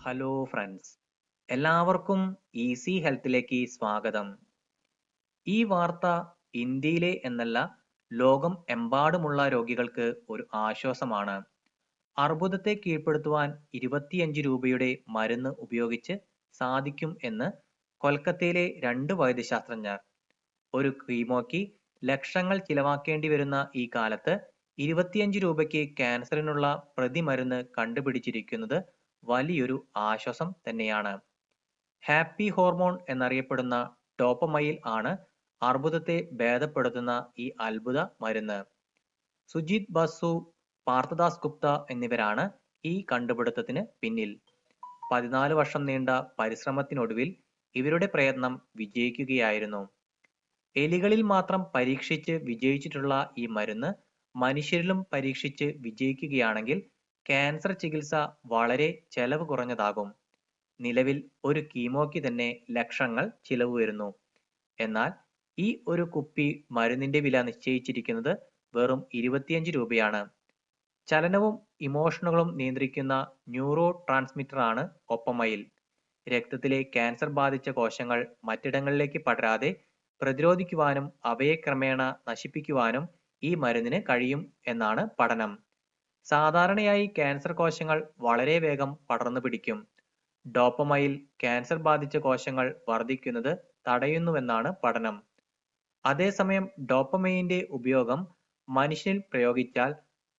Hello friends എല്ലാവർക്കും easy ഹെൽത്തിലേക്ക് സ്വാഗതം. ഈ വാർത്ത ഇന്ത്യയിലെ എന്നല്ല ലോകം എമ്പാടുമുള്ള രോഗികൾക്ക് ഒരു ആശ്വാസമാണ്. അർബുദത്തെ കീഴ്പ്പെടുത്തുവാൻ ഇരുപത്തിയഞ്ച് രൂപയുടെ മരുന്ന് ഉപയോഗിച്ച് സാധിക്കും എന്ന് കൊൽക്കത്തയിലെ രണ്ട് വൈദ്യശാസ്ത്രജ്ഞർ. ഒരു കീമോയ്ക്ക് ലക്ഷങ്ങൾ ചിലവാക്കേണ്ടി വരുന്ന ഈ കാലത്ത് ഇരുപത്തിയഞ്ച് രൂപയ്ക്ക് ക്യാൻസറിനുള്ള പ്രതിമരുന്ന് കണ്ടുപിടിച്ചിരിക്കുന്നത് വലിയൊരു ആശ്വാസം തന്നെയാണ്. ഹാപ്പി ഹോർമോൺ എന്നറിയപ്പെടുന്ന ഡോപ്പമൈൽ ആണ് അർബുദത്തെ ഭേദപ്പെടുത്തുന്ന ഈ അത്ഭുത മരുന്ന്. സുജിത് ബസു പാർത്ഥദാസ് ഗുപ്ത എന്നിവരാണ് ഈ കണ്ടുപിടുത്തത്തിന് പിന്നിൽ. പതിനാല് വർഷം നീണ്ട പരിശ്രമത്തിനൊടുവിൽ ഇവരുടെ പ്രയത്നം വിജയിക്കുകയായിരുന്നു. എലികളിൽ മാത്രം പരീക്ഷിച്ച് വിജയിച്ചിട്ടുള്ള ഈ മരുന്ന് മനുഷ്യരിലും പരീക്ഷിച്ച് വിജയിക്കുകയാണെങ്കിൽ ക്യാൻസർ ചികിത്സ വളരെ ചെലവ് കുറഞ്ഞതാകും. നിലവിൽ ഒരു കീമോയ്ക്ക് തന്നെ ലക്ഷങ്ങൾ ചിലവ് വരുന്നു. എന്നാൽ ഈ ഒരു കുപ്പി മരുന്നിന്റെ വില നിശ്ചയിച്ചിരിക്കുന്നത് വെറും ഇരുപത്തിയഞ്ച് രൂപയാണ്. ചലനവും ഇമോഷനുകളും നിയന്ത്രിക്കുന്ന ന്യൂറോ ട്രാൻസ്മിറ്റർ ആണ് ഒപ്പമയിൽ. രക്തത്തിലെ ക്യാൻസർ ബാധിച്ച കോശങ്ങൾ മറ്റിടങ്ങളിലേക്ക് പടരാതെ പ്രതിരോധിക്കുവാനും അവയെ ക്രമേണ നശിപ്പിക്കുവാനും ഈ മരുന്നിന് കഴിയും എന്നാണ് പഠനം. സാധാരണയായി ക്യാൻസർ കോശങ്ങൾ വളരെ വേഗം പടർന്നു പിടിക്കും. ഡോപ്പമൈൽ ക്യാൻസർ ബാധിച്ച കോശങ്ങൾ വർദ്ധിക്കുന്നത് തടയുന്നുവെന്നാണ് പഠനം. അതേസമയം ഡോപ്പമൈന്റെ ഉപയോഗം മനുഷ്യനിൽ പ്രയോഗിച്ചാൽ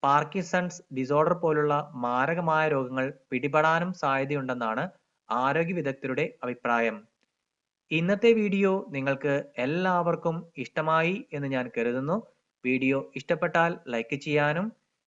പാർക്കിസൺസ് ഡിസോർഡർ പോലുള്ള മാരകമായ രോഗങ്ങൾ പിടിപെടാനും സാധ്യതയുണ്ടെന്നാണ് ആരോഗ്യ വിദഗ്ധരുടെ അഭിപ്രായം. ഇന്നത്തെ വീഡിയോ നിങ്ങൾക്ക് എല്ലാവർക്കും ഇഷ്ടമായി എന്ന് ഞാൻ കരുതുന്നു. വീഡിയോ ഇഷ്ടപ്പെട്ടാൽ ലൈക്ക് ചെയ്യാനും